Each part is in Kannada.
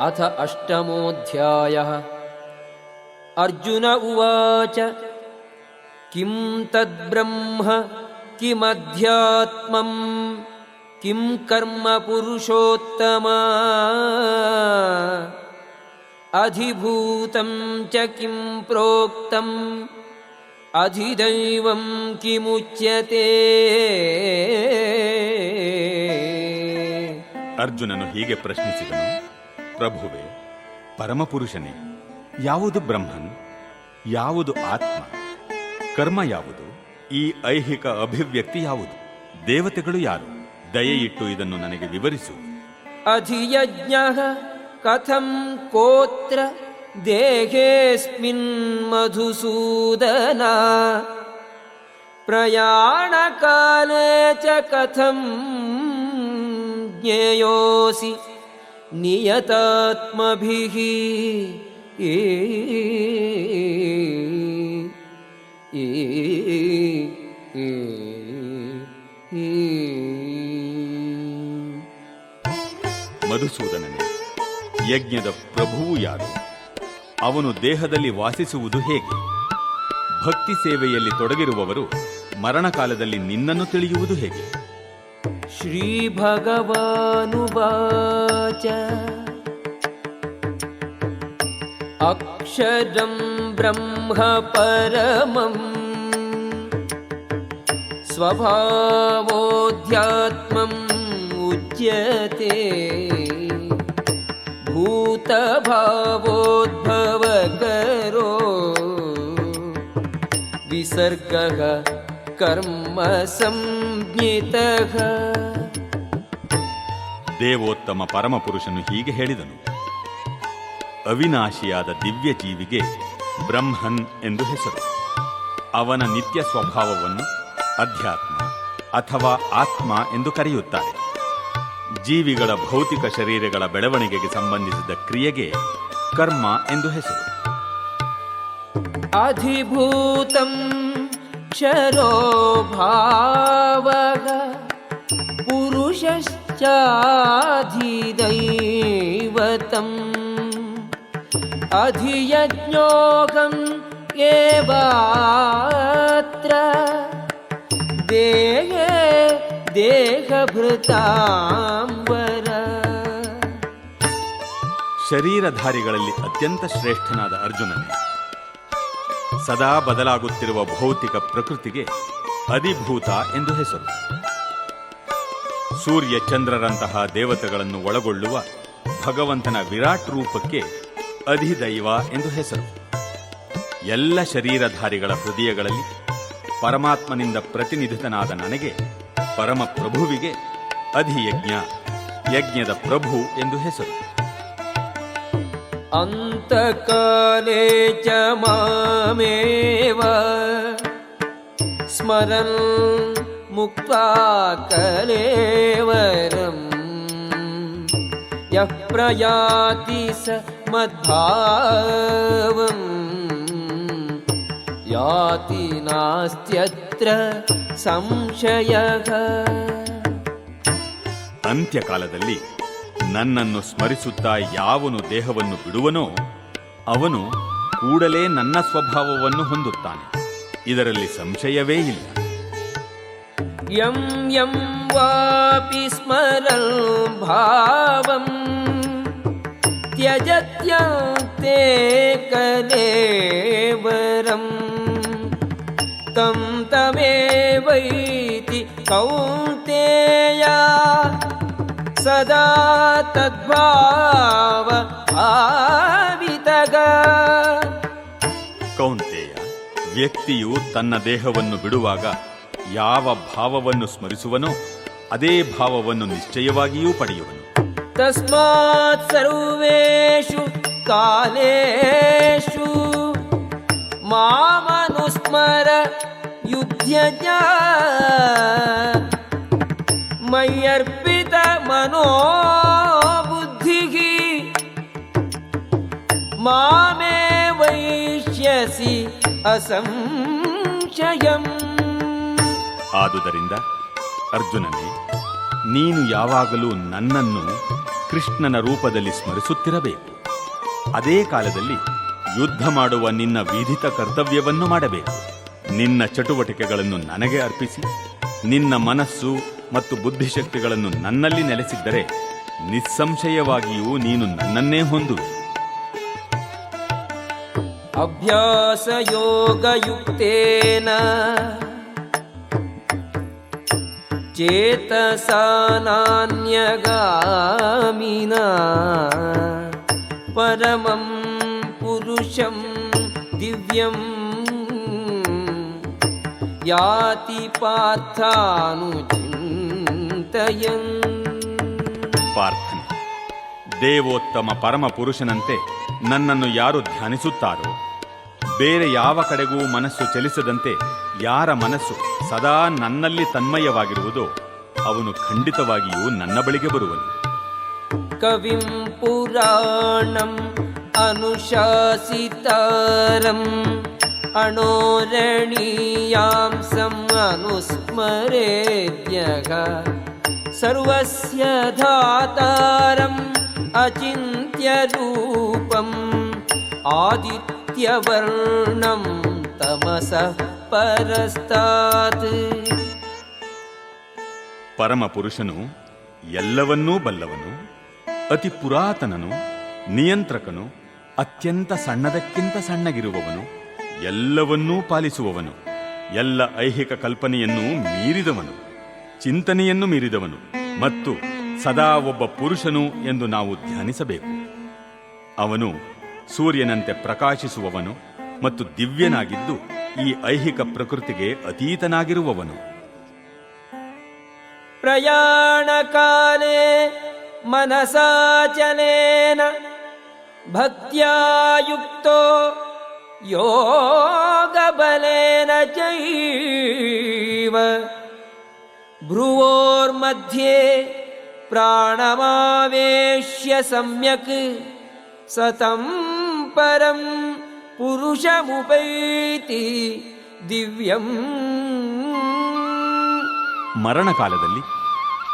अथ अष्टमोऽध्यायः अर्जुन उवाच किं तद्ब्रह्म किमध्यात्मम् किं कर्म पुरुषोत्तमा अधिभूतं च किं प्रोक्तम् अधिदैवं किमुच्यते ಅರ್ಜುನನು ಹೀಗೆ ಪ್ರಶ್ನಿಸಿದನು ಪ್ರಭುವೆ, ಪರಮಪುರುಷನೇ, ಯಾವುದು ಬ್ರಹ್ಮನ್, ಯಾವುದು ಆತ್ಮ, ಕರ್ಮ ಯಾವುದು, ಈ ಐಹಿಕ ಅಭಿವ್ಯಕ್ತಿ ಯಾವುದು, ದೇವತೆಗಳು ಯಾರು, ದಯೆಯಿಟ್ಟು ಇದನ್ನು ನನಗೆ ವಿವರಿಸು. ಅಧಿಯಜ್ಞ ಕಥಂ ಕೋತ್ರ ದೇಹೇಸ್ಮಿನ್ ಮಧುಸೂದನ. ಪ್ರಯಾಣಕಾಲೇ ಚ ಕಥಂ ಜ್ಞೇಯೋಸಿ नियतात्मभिः ई ई ई ई ಮಧುಸೂದನನೇ ಯಜ್ಞದ ಪ್ರಭುವು ಯಾರು ಅವನು ದೇಹದಲ್ಲಿ ವಾಸಿಸುವುದು ಹೇಗೆ ಭಕ್ತಿ ಸೇವೆಯಲ್ಲಿ ತೊಡಗಿರುವವರು ಮರಣಕಾಲದಲ್ಲಿ ನಿನ್ನನ್ನು ತಿಳಿಯುವುದು ಹೇಗೆ श्रीभगवानुवाच। अक्षरं ब्रह्म परमम् स्वभावोऽध्यात्मम् उच्यते। भूतभावोद्भवकरो। विसर्गः कर्म संज्ञितः ದೇವೋತ್ತಮ ಪರಮಪುರುಷನು ಹೀಗೆ ಹೇಳಿದನು ಅವಿನಾಶಿಯಾದ ದಿವ್ಯ ಜೀವಿಗೆ ಬ್ರಹ್ಮನ್ ಎಂದು ಹೆಸರು ಅವನ ನಿತ್ಯ ಸ್ವಭಾವವನ್ನು ಅಧ್ಯಾತ್ಮ ಅಥವಾ ಆತ್ಮ ಎಂದು ಕರೆಯುತ್ತಾರೆ ಜೀವಿಗಳ ಭೌತಿಕ ಶರೀರಗಳ ಬೆಳವಣಿಗೆಗೆ ಸಂಬಂಧಿಸಿದ ಕ್ರಿಯೆಗೆ ಕರ್ಮ ಎಂದು ಹೆಸರು अधिभूतं क्षरो भावः पुरुषश्चाधिदैवतम् अधियज्ञोऽहम् एवात्र देहे देहभृतां वर ಶರೀರಧಾರಿಗಳಲ್ಲಿ ಅತ್ಯಂತ ಶ್ರೇಷ್ಠನಾದ ಅರ್ಜುನನೇ ಸದಾ ಬದಲಾಗುತ್ತಿರುವ ಭೌತಿಕ ಪ್ರಕೃತಿಗೆ ಅಧಿಭೂತ ಎಂದು ಹೆಸರು. ಸೂರ್ಯ ಚಂದ್ರರಂತಹ ದೇವತೆಗಳನ್ನು ಒಳಗೊಳ್ಳುವ ಭಗವಂತನ ವಿರಾಟ್ ರೂಪಕ್ಕೆ ಅಧಿದೈವ ಎಂದು ಹೆಸರು. ಎಲ್ಲ ಶರೀರಧಾರಿಗಳ ಹೃದಯಗಳಲ್ಲಿ ಪರಮಾತ್ಮನಿಂದ ಪ್ರತಿನಿಧಿತನಾದ ನನಗೆ ಪರಮ ಪ್ರಭುವಿಗೆ ಅಧಿಯಜ್ಞ, ಯಜ್ಞದ ಪ್ರಭು ಎಂದು ಹೆಸರು. अन्तकाले च मामेव स्मरन् मुक्त्वा कलेवरम् यः प्रयाति स मद्भावम् याति नास्त्यत्र संशयः ಅಂತ್ಯಕಾಲದಲ್ಲಿ ನನ್ನನ್ನು ಸ್ಮರಿಸುತ್ತಾ ಯಾವನು ದೇಹವನ್ನು ಬಿಡುವನೋ ಅವನು ಕೂಡಲೇ ನನ್ನ ಸ್ವಭಾವವನ್ನು ಹೊಂದುತ್ತಾನೆ. ಇದರಲ್ಲಿ ಸಂಶಯವೇ ಇಲ್ಲ. ಯಂ ಯಂ ವಾಪಿ ಸ್ಮರಲ್ ಭಾವಂ ತ್ಯಜತ್ಯಂತೆ ತಂ ಕೌಂತೇ ಸದಾ ತದ್ಭಾವ ಆವಿತಗ ಕೌಂತೆಯ ವ್ಯಕ್ತಿಯು ತನ್ನ ದೇಹವನ್ನು ಬಿಡುವಾಗ ಯಾವ ಭಾವವನ್ನು ಸ್ಮರಿಸುವನೋ ಅದೇ ಭಾವವನ್ನು ನಿಶ್ಚಯವಾಗಿಯೂ ಪಡೆಯುವನು. ತಸ್ಮಾತ್ ಸರ್ವೇಷು ಕಾಲೇಷು ಮಾಮನುಸ್ಮರ ಯುದ್ಧ ಮಯ್ಯರ್ಪ ಮಿಳಿತ ಮನೋಬುದ್ಧಿ ಮಾಮೇ ವೈಶ್ಯಸಿ ಅಸಂಶಯಂ ಆದುದರಿಂದ ಅರ್ಜುನನೇ, ನೀನು ಯಾವಾಗಲೂ ನನ್ನನ್ನು ಕೃಷ್ಣನ ರೂಪದಲ್ಲಿ ಸ್ಮರಿಸುತ್ತಿರಬೇಕು. ಅದೇ ಕಾಲದಲ್ಲಿ ಯುದ್ಧ ಮಾಡುವ ನಿನ್ನ ವಿಧಿತ ಕರ್ತವ್ಯವನ್ನು ಮಾಡಬೇಕು. ನಿನ್ನ ಚಟುವಟಿಕೆಗಳನ್ನು ನನಗೆ ಅರ್ಪಿಸಿ, ನಿನ್ನ ಮನಸ್ಸು ಮತ್ತು ಬುದ್ಧಿಶಕ್ತಿಗಳನ್ನು ನನ್ನಲ್ಲಿ ನೆಲೆಸಿದ್ದರೆ ನಿಸ್ಸಂಶಯವಾಗಿಯೂ ನೀನು ನನ್ನನ್ನೇ ಹೊಂದು. ಅಭ್ಯಾಸ ಅಭ್ಯಾಸಯೋಗಯುಕ್ತೇನ ಚೇತಸಾನಾನ್ಯಗಾಮಿನ ಪರಮಂ ಪುರುಷಂ ದಿವ್ಯಂ ಯಾತಿ ಪಾರ್ಥಾನುಚಿಂ ಚಿಂತೆಯಂ ಪ್ರಾರ್ಥನೆ ದೇವೋತ್ತಮ ಪರಮ ಪುರುಷನಂತೆ ನನ್ನನ್ನು ಯಾರು ಧ್ಯಾನಿಸುತ್ತಾರೋ? ಬೇರೆ ಯಾವ ಕಡೆಗೂ ಮನಸ್ಸು ಚಲಿಸದಂತೆ ಯಾರ ಮನಸ್ಸು ಸದಾ ನನ್ನಲ್ಲಿ ತನ್ಮಯವಾಗಿರುವುದು ಅವನು ಖಂಡಿತವಾಗಿಯೂ ನನ್ನ ಬಳಿಗೆ ಬರುವನು. ಕವಿಂ ಪುರಾಣಂ ಅನುಶಾಸಿತಾರಂ ಅಣೋರಣೀಯಾಂಸಂ ಅನುಸ್ಮರೇದ್ಯಗ सर्वस्य धातारम् अचिन्त्यरूपम् आदित्यवर्णं तमसः परस्तात् ಪರಮ ಪುರುಷನು ಎಲ್ಲವನ್ನೂ ಬಲ್ಲವನು ಅತಿ ಪುರಾತನನು ನಿಯಂತ್ರಕನು ಅತ್ಯಂತ ಸಣ್ಣದಕ್ಕಿಂತ ಸಣ್ಣಗಿರುವವನು ಎಲ್ಲವನ್ನೂ ಪಾಲಿಸುವವನು ಎಲ್ಲ ಐಹಿಕ ಕಲ್ಪನೆಯನ್ನು ಮೀರಿದವನು ಚಿಂತನೆಯನ್ನು ಮೀರಿದವನು ಮತ್ತು ಸದಾ ಒಬ್ಬ ಪುರುಷನು ಎಂದು ನಾವು ಧ್ಯಾನಿಸಬೇಕು. ಅವನು ಸೂರ್ಯನಂತೆ ಪ್ರಕಾಶಿಸುವವನು ಮತ್ತು ದಿವ್ಯನಾಗಿದ್ದು ಈ ಐಹಿಕ ಪ್ರಕೃತಿಗೆ ಅತೀತನಾಗಿರುವವನು. ಪ್ರಯಾಣಕಾಲೇ ಮನಸಾಚನೇನ ಭಕ್ತಿಯುಕ್ತೋ ಯೋಗಬಲೇನ ಚೈವ. भ्रुवोर्मध्ये प्राणमावेश्य सम्यक् सतं परं पुरुषमुपैति दिव्यम् ಮರಣಕಾಲದಲ್ಲಿ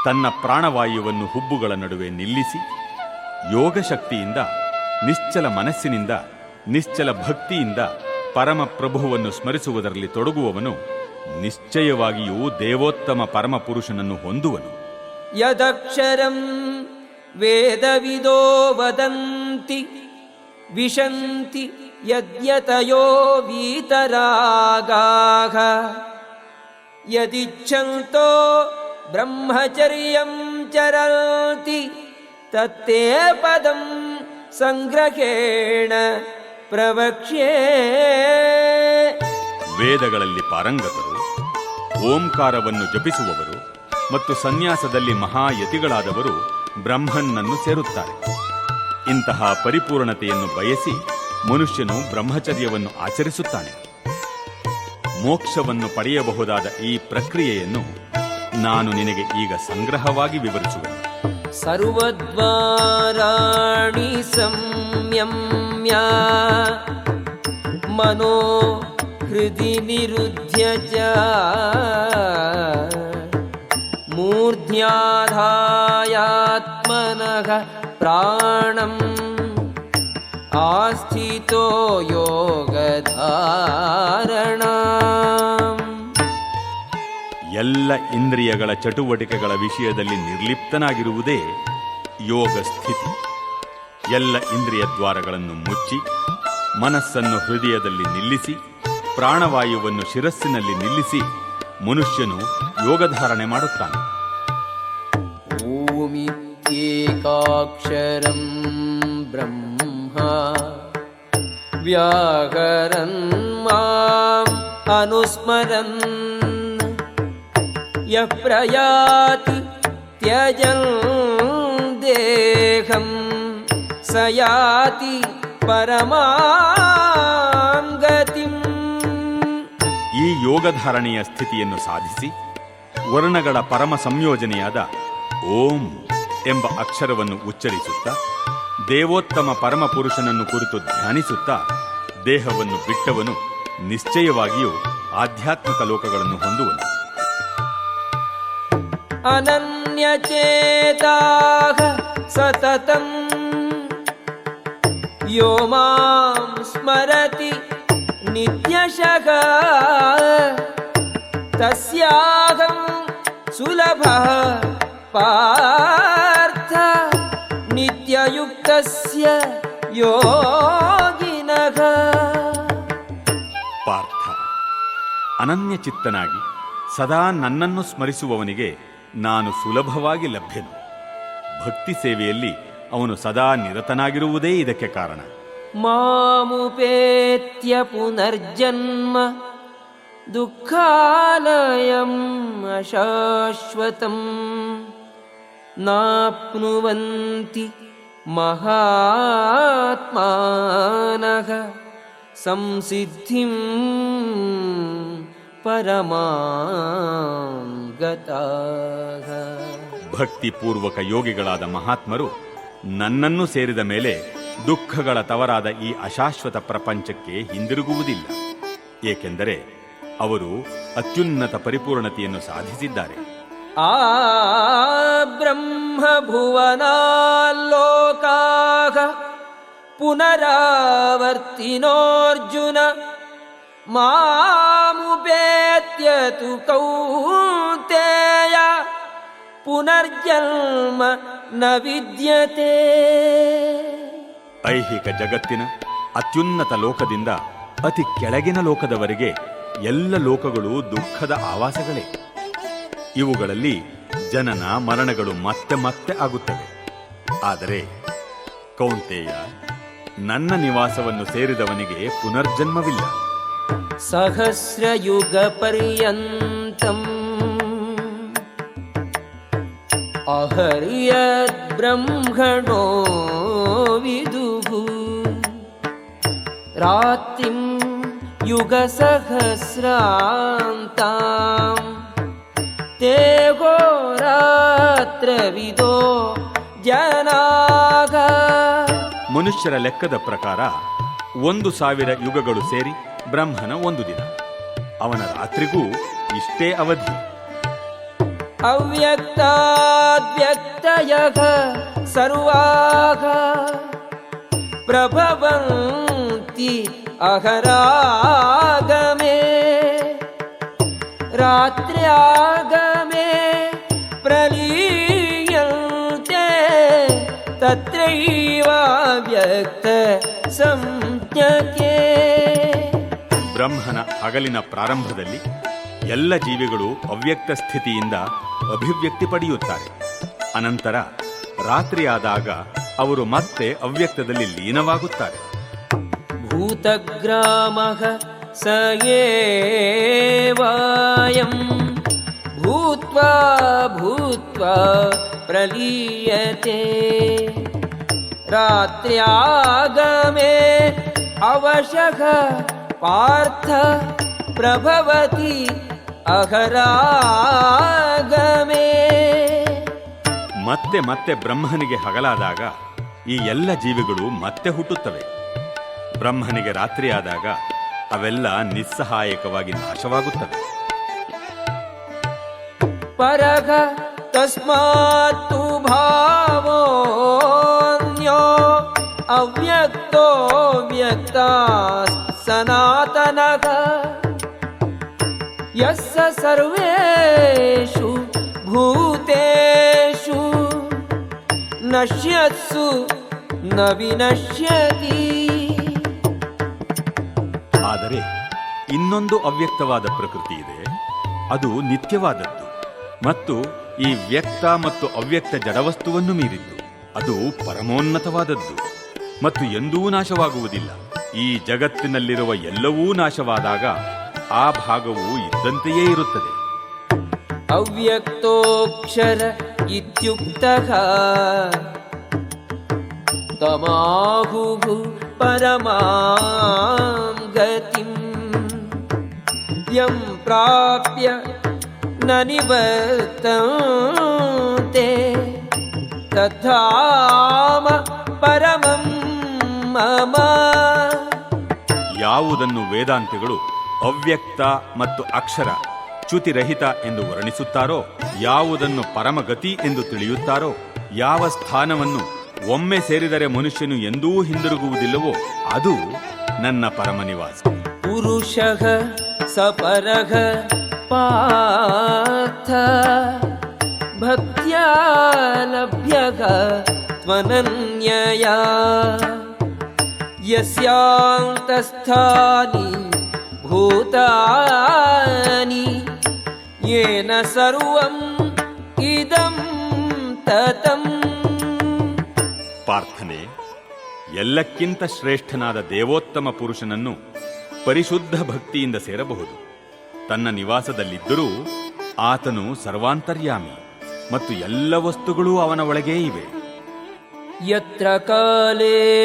ತನ್ನ ಪ್ರಾಣವಾಯುವನ್ನು ಹುಬ್ಬುಗಳ ನಡುವೆ ನಿಲ್ಲಿಸಿ ಯೋಗ ಶಕ್ತಿಯಿಂದ ನಿಶ್ಚಲ ಮನಸ್ಸಿನಿಂದ ನಿಶ್ಚಲ ಭಕ್ತಿಯಿಂದ ಪರಮ ಪ್ರಭುವನ್ನು ಸ್ಮರಿಸುವುದರಲ್ಲಿ ತೊಡಗುವವನು ನಿಶ್ಚಯವಾಗಿಯೂ ದೇವೋತ್ತಮ ಪರಮಪುರುಷನನ್ನು ಹೊಂದುವನು. ಯದಕ್ಷರಂ ವೇದವಿದೋ ವದಂತಿ ವಿಶಂತಿ ಯದ್ಯತಯೋ ವೀತರಾಗಾಹ. ಯದಿಚ್ಛಂತೋ ಬ್ರಹ್ಮಚರ್ಯಂ ಚರಂತಿ ತತ್ತೇ ಪದಂ ಸಂಗ್ರಹೇಣ ಪ್ರವಕ್ಷ್ಯೇ. ವೇದಗಳಲ್ಲಿ ಪಾರಂಗತರು, ಓಂಕಾರವನ್ನು ಜಪಿಸುವವರು ಮತ್ತು ಸನ್ಯಾಸದಲ್ಲಿ ಮಹಾಯತಿಗಳಾದವರು ಬ್ರಹ್ಮನನ್ನು ಸೇರುತ್ತಾರೆ. ಇಂತಹ ಪರಿಪೂರ್ಣತೆಯನ್ನು ಬಯಸಿ ಮನುಷ್ಯನು ಬ್ರಹ್ಮಚರ್ಯವನ್ನು ಆಚರಿಸುತ್ತಾನೆ. ಮೋಕ್ಷವನ್ನು ಪಡೆಯಬಹುದಾದ ಈ ಪ್ರಕ್ರಿಯೆಯನ್ನು ನಾನು ನಿನಗೆ ಈಗ ಸಂಗ್ರಹವಾಗಿ ವಿವರಿಸುವೆನು. ಸರ್ವದ್ವಾರಾಣಿ ಸಂಯಮ್ಯ ಮನೋ हृदि निरुध्य च मूर्ध्याधायात्मनः प्राणम् आस्थितो योगधारणाम् ಎಲ್ಲ ಇಂದ್ರಿಯಗಳ ಚಟುವಟಿಕೆಗಳ ವಿಷಯದಲ್ಲಿ ನಿರ್ಲಿಪ್ತನಾಗಿರುವುದೇ ಯೋಗ ಸ್ಥಿತಿ ಎಲ್ಲ ಇಂದ್ರಿಯ ದ್ವಾರಗಳನ್ನು ಮುಚ್ಚಿ ಮನಸ್ಸನ್ನು ಹೃದಯದಲ್ಲಿ ನಿಲ್ಲಿಸಿ ಪ್ರಾಣವಾಯುವನ್ನು ಶಿರಸ್ಸಿನಲ್ಲಿ ನಿಲ್ಲಿಸಿ ಮನುಷ್ಯನು ಯೋಗಧಾರಣೆ ಮಾಡುತ್ತಾನೆ ಓಮಿತ್ಯೇಕಾಕ್ಷರಂ ಬ್ರಹ್ಮ ವ್ಯಾಕರನ್ ಅನುಸ್ಮರನ್ ಯಃ ಪ್ರಯಾತಿ ದೇಹಂ ಸಯಾತಿ ಪರಮಾ ಯೋಗಧಾರಣೆಯ ಸ್ಥಿತಿಯನ್ನು ಸಾಧಿಸಿ ವರ್ಣಗಳ ಪರಮ ಸಂಯೋಜನೆಯಾದ ಓಂ ಎಂಬ ಅಕ್ಷರವನ್ನು ಉಚ್ಚರಿಸುತ್ತಾ ದೇವೋತ್ತಮ ಪರಮ ಪುರುಷನನ್ನು ಕುರಿತು ಧ್ಯಾನಿಸುತ್ತಾ ದೇಹವನ್ನು ಬಿಟ್ಟವನು ನಿಶ್ಚಯವಾಗಿಯೂ ಆಧ್ಯಾತ್ಮಿಕ ಲೋಕಗಳನ್ನು ಹೊಂದುವನು. ಅನನ್ಯಚೇತಾ ಸತತಂ. ಯೋ ಮಾಂ ಸ್ಮರತಿ नित्यशः तस्याहं सुलभः पार्थ नित्ययुक्तस्य योगिनः ಪಾರ್ಥ ಅನನ್ಯ ಚಿತ್ತನಾಗಿ ಸದಾ ನನ್ನನ್ನು ಸ್ಮರಿಸುವವನಿಗೆ ನಾನು ಸುಲಭವಾಗಿ ಲಭ್ಯನು ಭಕ್ತಿ ಸೇವೆಯಲ್ಲಿ ಅವನು ಸದಾ ನಿರತನಾಗಿರುವುದೇ ಇದಕ್ಕೆ ಕಾರಣ मामुपेत्य पुनर्जन्म दुःखालयम् अशाश्वतम् नाप्नुवन्ति महात्मानः संसिद्धिं परमां गताः ಭಕ್ತಿಪೂರ್ವಕ ಯೋಗಿಗಳಾದ ಮಹಾತ್ಮರು ನನ್ನನ್ನು ಸೇರಿದ ಮೇಲೆ ದುಃಖಗಳ ತವರಾದ ಈ ಅಶಾಶ್ವತ ಪ್ರಪಂಚಕ್ಕೆ ಹಿಂದಿರುಗುವುದಿಲ್ಲ. ಏಕೆಂದರೆ ಅವರು ಅತ್ಯುನ್ನತ ಪರಿಪೂರ್ಣತೆಯನ್ನು ಸಾಧಿಸಿದ್ದಾರೆ. ಆ ಬ್ರಹ್ಮಭುವನಾಲ್ಲೋಕಾಹ ಪುನರಾವರ್ತಿನೋರ್ಜುನ ಮಾಮುಪೇತ್ಯತು ಕೌತೆಯ ಪುನರ್ಜನ್ಮ ನ ವಿದ್ಯತೆ. ಐಹಿಕ ಜಗತ್ತಿನ ಅತ್ಯುನ್ನತ ಲೋಕದಿಂದ ಅತಿ ಕೆಳಗಿನ ಲೋಕದವರೆಗೆ ಎಲ್ಲ ಲೋಕಗಳು ದುಃಖದ ಆವಾಸಗಳೇ. ಇವುಗಳಲ್ಲಿ ಜನನ, ಮರಣಗಳು ಮತ್ತೆ ಮತ್ತೆ ಆಗುತ್ತವೆ. ಆದರೆ ಕೌಂತೆಯ ನನ್ನ ನಿವಾಸವನ್ನು ಸೇರಿದವನಿಗೆ ಪುನರ್ಜನ್ಮವಿಲ್ಲ. ಸಹಸ್ರಯುಗ ಪರ್ಯಂತ ಅಹರಿಯ ಬ್ರಹ್ಮಣೋ ವಿದು. रात्रिं युगसहस्रान्ताम् ते रात्रविदो जनाः ಮನುಷ್ಯರ ಲೆಕ್ಕದ ಪ್ರಕಾರ ಒಂದು ಸಾವಿರ ಯುಗಗಳು ಸೇರಿ ಬ್ರಹ್ಮನ ಒಂದು ದಿನ ಅವನ ರಾತ್ರಿಗೂ ಇಷ್ಟೇ ಅವಧಿ अव्यक्ताद्व्यक्तयः सर्वाः ಅಹರಾಗಮೇ. ಅಹರಾಗಮೆ ರಾತ್ರ್ಯಾಗಮೆ ಪ್ರಲೀಯಂತೆ ತತ್ರೈವ ವ್ಯಕ್ತ ಸಂಜ್ಞಕೆ. ಬ್ರಹ್ಮನ ಹಗಲಿನ ಪ್ರಾರಂಭದಲ್ಲಿ ಎಲ್ಲ ಜೀವಿಗಳು ಅವ್ಯಕ್ತ ಸ್ಥಿತಿಯಿಂದ ಅಭಿವ್ಯಕ್ತಿ ಪಡೆಯುತ್ತಾರೆ. ಅನಂತರ ರಾತ್ರಿಯಾದಾಗ ಅವರು ಮತ್ತೆ ಅವ್ಯಕ್ತದಲ್ಲಿ ಲೀನವಾಗುತ್ತಾರೆ. भूतग्रामः स एवायम् भूत्वा भूत्वा प्रलीयते रात्र्यागमे अवशः पार्थ प्रभवति अहरागमे ಮತ್ತೆ ಮತ್ತೆ ಬ್ರಹ್ಮನಿಗೆ ಹಗಲಾದಾಗ ಈ ಎಲ್ಲ ಜೀವಿಗಳು ಮತ್ತೆ ಹುಟ್ಟುತ್ತವೆ ಬ್ರಹ್ಮನಿಗೆ ರಾತ್ರಿಯಾದಾಗ ಅವೆಲ್ಲ ನಿಸ್ಸಹಾಯಕವಾಗಿ ನಾಶವಾಗುತ್ತವೆ परः तस्मात्तु भावोऽन्यो अव्यक्तो व्यक्ता सनातनः यस्य सर्वेषु भूतेषु नश्यत्सु न विनश्यति ಆದರೆ ಇನ್ನೊಂದು ಅವ್ಯಕ್ತವಾದ ಪ್ರಕೃತಿ ಇದೆ. ಅದು ನಿತ್ಯವಾದದ್ದು. ಮತ್ತು ಈ ವ್ಯಕ್ತ ಮತ್ತು ಅವ್ಯಕ್ತ ಜಡವಸ್ತುವನ್ನು ಮೀರಿದ್ದು. ಅದು ಪರಮೋನ್ನತವಾದದ್ದು. ಮತ್ತು ಎಂದೂ ನಾಶವಾಗುವುದಿಲ್ಲ. ಈ ಜಗತ್ತಿನಲ್ಲಿರುವ ಎಲ್ಲವೂ ನಾಶವಾದಾಗ ಆ ಭಾಗವು ಇದ್ದಂತೆಯೇ ಇರುತ್ತದೆ. ಅವ್ಯಕ್ತೋಕ್ಷರ ಇತ್ಯುಕ್ತ ತಮಾಹು ಪರಮಾಂ ಗತಿಂ ಯಂ ಪ್ರಾಪ್ಯ ನ ತದ್ಧಾಮ ಪರಮಂ ಮಮ. ಯಾವುದನ್ನು ವೇದಾಂತಿಗಳು ಅವ್ಯಕ್ತ ಮತ್ತು ಅಕ್ಷರ ಚ್ಯುತಿರಹಿತ ಎಂದು ವರ್ಣಿಸುತ್ತಾರೋ, ಯಾವುದನ್ನು ಪರಮಗತಿ ಎಂದು ತಿಳಿಯುತ್ತಾರೋ, ಯಾವ ಸ್ಥಾನವನ್ನು ಒಮ್ಮೆ ಸೇರಿದರೆ ಮನುಷ್ಯನು ಎಂದೂ ಹಿಂದಿರುಗುವುದಿಲ್ಲವೋ ಅದು ನನ್ನ ಪರಮ ನಿವಾಸ पुरुषः सपरः पार्थ भक्त्या लभ्यः त्वनन्यया यस्यान्तस्थानि भूतानि येन सर्वम् इदं ततम् ಪಾರ್ಥನೆ, ಎಲ್ಲಕ್ಕಿಂತ ಶ್ರೇಷ್ಠನಾದ ದೇವೋತ್ತಮ ಪುರುಷನನ್ನು ಪರಿಶುದ್ಧ ಭಕ್ತಿಯಿಂದ ಸೇರಬಹುದು. ತನ್ನ ನಿವಾಸದಲ್ಲಿದ್ದರೂ ಆತನು ಸರ್ವಾಂತರ್ಯಾಮಿ ಮತ್ತು ಎಲ್ಲ ವಸ್ತುಗಳೂ ಅವನ ಒಳಗೇ ಇವೆ. ಯತ್ರ ಕಾಲೇತ್ವನಾವೃತ್ತಿಂ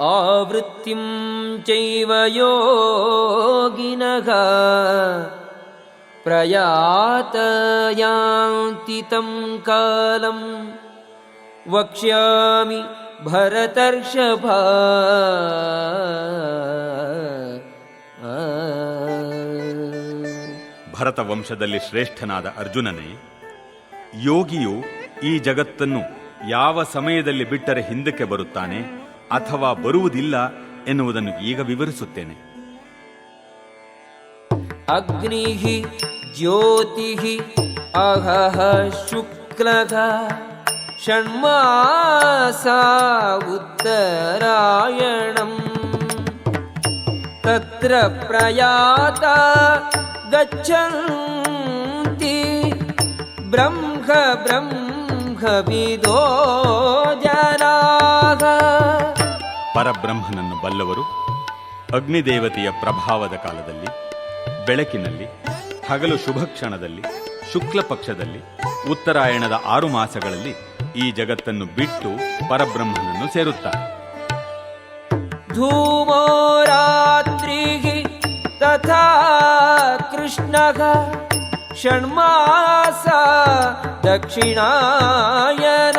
ಆವೃತ್ತಿಂ ಚೈವ प्रयातयान्ति तं कालं वक्ष्यामि भरतर्षभ ಭರತ ವಂಶದಲ್ಲಿ ಶ್ರೇಷ್ಠನಾದ ಅರ್ಜುನನೇ ಯೋಗಿಯು ಈ ಜಗತ್ತನ್ನು ಯಾವ ಸಮಯದಲ್ಲಿ ಬಿಟ್ಟರೆ ಹಿಂದಕ್ಕೆ ಬರುತ್ತಾನೆ ಅಥವಾ ಬರುವುದಿಲ್ಲ ಎನ್ನುವುದನ್ನು ಈಗ ವಿವರಿಸುತ್ತೇನೆ अग्निः ज्योतिः अहः शुक्लः षण्मासा उत्तरायणम् तत्र प्रयाता गच्छन्ति ब्रह्म ब्रह्मविदो जनाः ಪರಬ್ರಹ್ಮನನ್ನು ಬಲ್ಲವರು ಅಗ್ನಿದೇವತೆಯ ಪ್ರಭಾವದ ಕಾಲದಲ್ಲಿ ಬೆಳಕಿನಲ್ಲಿ ಹಗಲು ಶುಭ ಕ್ಷಣದಲ್ಲಿ, ಶುಕ್ಲ ಪಕ್ಷದಲ್ಲಿ, ಉತ್ತರಾಯಣದ ಆರು ಮಾಸಗಳಲ್ಲಿ ಈ ಜಗತ್ತನ್ನು ಬಿಟ್ಟು ಪರಬ್ರಹ್ಮನನ್ನು ಸೇರುತ್ತಾರೆ. ಧೂಮೋ ರಾತ್ರಿ ತಥಾ ಕೃಷ್ಣ ಷಣ್ಮಾಸ ದಕ್ಷಿಣಾಯನ.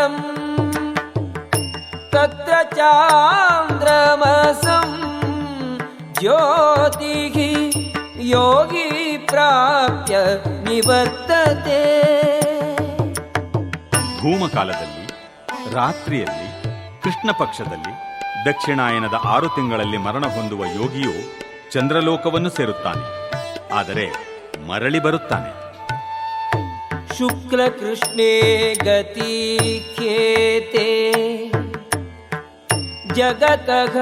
ತತ್ರ ಚಾಂದ್ರಮಸಂ ಜ್ಯೋತಿ ಯೋಗಿ प्राप्य निवर्तते ಧೂಮಕಾಲದಲ್ಲಿ ರಾತ್ರಿಯಲ್ಲಿ ಕೃಷ್ಣ ಪಕ್ಷದಲ್ಲಿ ದಕ್ಷಿಣಾಯನದ ಆರು ತಿಂಗಳಲ್ಲಿ ಮರಣ ಹೊಂದುವ ಯೋಗಿಯು ಚಂದ್ರಲೋಕವನ್ನು ಸೇರುತ್ತಾನೆ ಆದರೆ ಮರಳಿ ಬರುತ್ತಾನೆ शुक्लकृष्णे गतिख्येते जगतः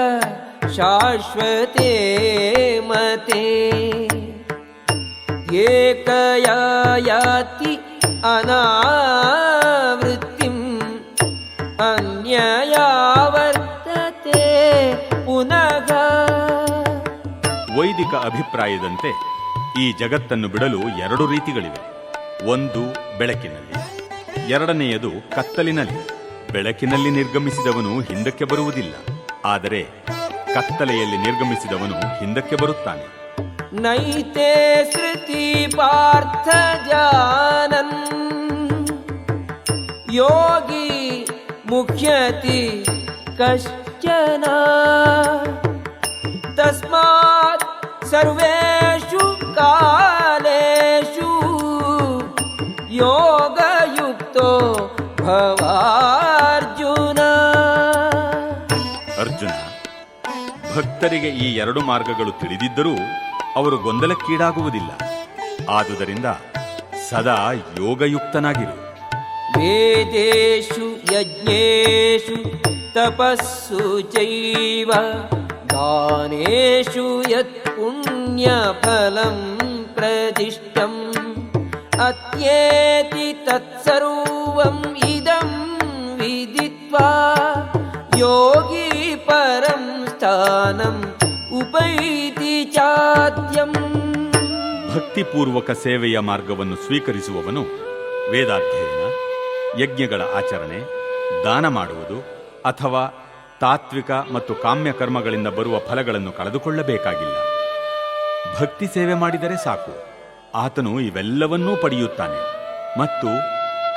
शाश्वते मते ಏಕಯಾ ಯಾತಿ ಅನಾವೃತ್ತಿಂ ಅನ್ಯಯಾವರ್ತತೆ ಪುನಃ. ವೈದಿಕ ಅಭಿಪ್ರಾಯದಂತೆ ಈ ಜಗತ್ತನ್ನು ಬಿಡಲು ಎರಡು ರೀತಿಗಳಿವೆ. ಒಂದು ಬೆಳಕಿನಲ್ಲಿ, ಎರಡನೆಯದು ಕತ್ತಲಿನಲ್ಲಿ. ಬೆಳಕಿನಲ್ಲಿ ನಿರ್ಗಮಿಸಿದವನು ಹಿಂದಕ್ಕೆ ಬರುವುದಿಲ್ಲ, ಆದರೆ ಕತ್ತಲೆಯಲ್ಲಿ ನಿರ್ಗಮಿಸಿದವನು ಹಿಂದಕ್ಕೆ ಬರುತ್ತಾನೆ. नैते श्रुति पार्थ जानन् योगी मुह्यति कश्चन तस्मात् सर्वेषु कालेषु योगयुक्तो भवार्जुन ಅರ್ಜುನ ಭಕ್ತರಿಗೆ ಈ ಎರಡು ಮಾರ್ಗಗಳು ತಿಳಿದಿದ್ದರೂ ಅವರು ಗೊಂದಲಕ್ಕೀಡಾಗುವುದಿಲ್ಲ. ಆದುದರಿಂದ ಸದಾ ಯೋಗಯುಕ್ತನಾಗಿರು. ವೇದೇಶು ಯಜ್ಞೇಶು ತಪಸ್ಸು ಜೈವ, ದಾನೇಶು ಯತ್ ಪುಣ್ಯಫಲಂ ಪ್ರತಿಷ್ಠಂ ಅತ್ಯೇತಿ ತತ್ಸರ್ವಂ ಇದಂ ವಿದಿತ್ವಾ ಯೋಗಿ ಪರಂ ಸ್ಥಾನಂ ಉಪೈತಿ ಚಾತ್ಯಂ ಭಕ್ತಿಪೂರ್ವಕ ಸೇವೆಯ ಮಾರ್ಗವನ್ನು ಸ್ವೀಕರಿಸುವವನು ವೇದಾಧ್ಯಯನ ಯಜ್ಞಗಳ ಆಚರಣೆ ದಾನ ಮಾಡುವುದು ಅಥವಾ ತಾತ್ವಿಕ ಮತ್ತು ಕಾಮ್ಯ ಕರ್ಮಗಳಿಂದ ಬರುವ ಫಲಗಳನ್ನು ಕಳೆದುಕೊಳ್ಳಬೇಕಾಗಿಲ್ಲ. ಭಕ್ತಿ ಸೇವೆ ಮಾಡಿದರೆ ಸಾಕು. ಆತನು ಇವೆಲ್ಲವನ್ನೂ ಪಡೆಯುತ್ತಾನೆ ಮತ್ತು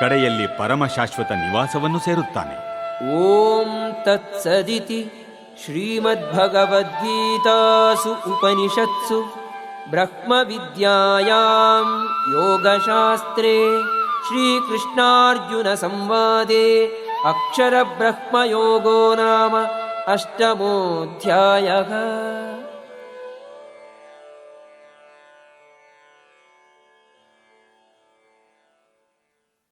ಕಡೆಯಲ್ಲಿ ಪರಮ ಶಾಶ್ವತ ನಿವಾಸವನ್ನು ಸೇರುತ್ತಾನೆ. ಓಂ ತತ್ಸದಿತಿ. श्रीमद्भगवद्गीतासु उपनिषत्सु ब्रह्मविद्यायां योगशास्त्रे श्रीकृष्णार्जुनसंवादे अक्षरब्रह्मयोगो नाम अष्टमोऽध्यायः